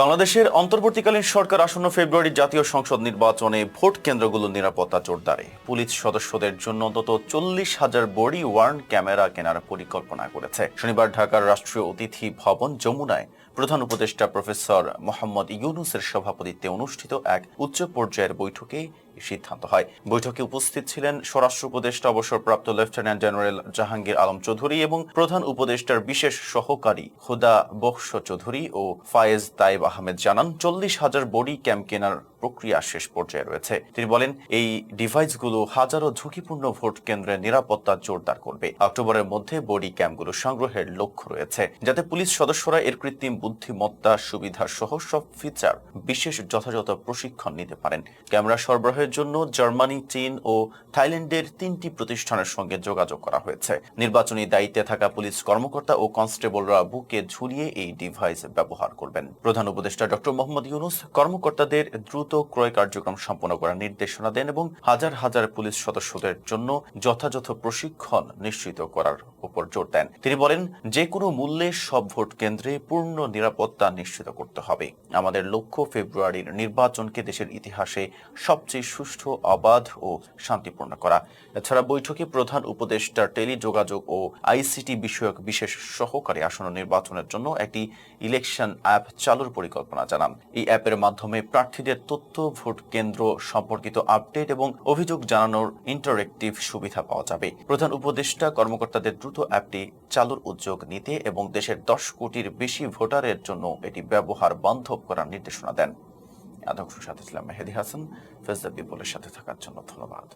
বাংলাদেশের অন্তর্বর্তীকালীন সরকার আসন্ন ফেব্রুয়ারি জাতীয় সংসদ নির্বাচনে ভোট কেন্দ্রগুলোর নিরাপত্তা জোরদারে। পুলিশ সদস্যদের জন্য অন্তত চল্লিশ হাজার বডি ওয়ার্ন ক্যামেরা কেনার পরিকল্পনা করেছে। শনিবার ঢাকার রাষ্ট্রীয় অতিথি ভবন যমুনায় প্রধান উপদেষ্টা প্রফেসর মোহাম্মদ ইউনুসের সভাপতিত্বে অনুষ্ঠিত এক উচ্চ পর্যায়ের বৈঠকে সিদ্ধান্ত হয়। বৈঠকে উপস্থিত ছিলেন স্বরাষ্ট্র উপদেষ্টা, অবসরপ্রাপ্ত লেফটেন্যান্ট জেনারেল জাহাঙ্গীর আলম চৌধুরী এবং প্রধান উপদেষ্টার বিশেষ সহকারী হুদা বক্স চৌধুরী ও ফায়েজ তাইব আহমেদ জানান, চল্লিশ হাজার বডি ক্যাম্প কেনার প্রক্রিয়া শেষ পর্যায়ে রয়েছে। তিনি বলেন, এই ডিভাইসগুলো হাজারো ঝুঁকিপূর্ণ ভোট কেন্দ্রের নিরাপত্তা জোরদার করবে। অক্টোবরের মধ্যে বডি ক্যাম্পগুলো সংগ্রহের লক্ষ্য রয়েছে, যাতে পুলিশ সদস্যরা এর কৃত্রিম বুদ্ধিমত্তা সুবিধা সহ সব ফিচার বিশেষ যথাযথ প্রশিক্ষণ নিতে পারেন। ক্যামেরা সরবরাহের জন্য জার্মানি, চীন ও থাইল্যান্ডের তিনটি প্রতিষ্ঠানের সঙ্গে যোগাযোগ করা হয়েছে। নির্বাচনী দায়িত্বে থাকা পুলিশ কর্মকর্তা ও কনস্টেবলরা বুকে ঝুলিয়ে এই ডিভাইস ব্যবহার করবেন। প্রধান উপদেষ্টা ডক্টর মোহাম্মদ ইউনুস কর্মকর্তাদের দ্রুত ক্রয় কার্যক্রম সম্পন্ন করার নির্দেশনা দেন এবং হাজার হাজার পুলিশ সদস্যদের জন্য যথাযথ প্রশিক্ষণ নিশ্চিত করার উপর জোর দেন। তিনি বলেন যে কোনো মূল্যে সব ভোট কেন্দ্রে পূর্ণ নিরাপত্তা নিশ্চিত করতে হবে। আমাদের লক্ষ্য ফেব্রুয়ারির নির্বাচনকে দেশের ইতিহাসে সবচেয়ে সুষ্ঠু, অবাধ ও শান্তিপূর্ণ করা। এছাড়া বৈঠকে প্রধান উপদেষ্টার টেলিযোগাযোগ ও আইসিটি বিষয়ক বিশেষ সহকারী আসন্ন নির্বাচনের জন্য একটি ইলেকশন অ্যাপ চালুর পরিকল্পনা জানান। এই অ্যাপের মাধ্যমে প্রার্থীদের তথ্য, ভোট কেন্দ্র সম্পর্কিত আপডেট এবং অভিযোগ জানানোর ইন্টারেক্টিভ সুবিধা পাওয়া যাবে। প্রধান উপদেষ্টা কর্মকর্তাদের দ্রুত অ্যাপটি চালুর উদ্যোগ নিতে এবং দেশের দশ কোটির বেশি ভোটারের জন্য এটি ব্যবহার বান্ধব করার নির্দেশনা দেন। সাথে ছিলাম মেহেদি হাসান। ফেজ দ্য পিপলের সাথে থাকার জন্য ধন্যবাদ।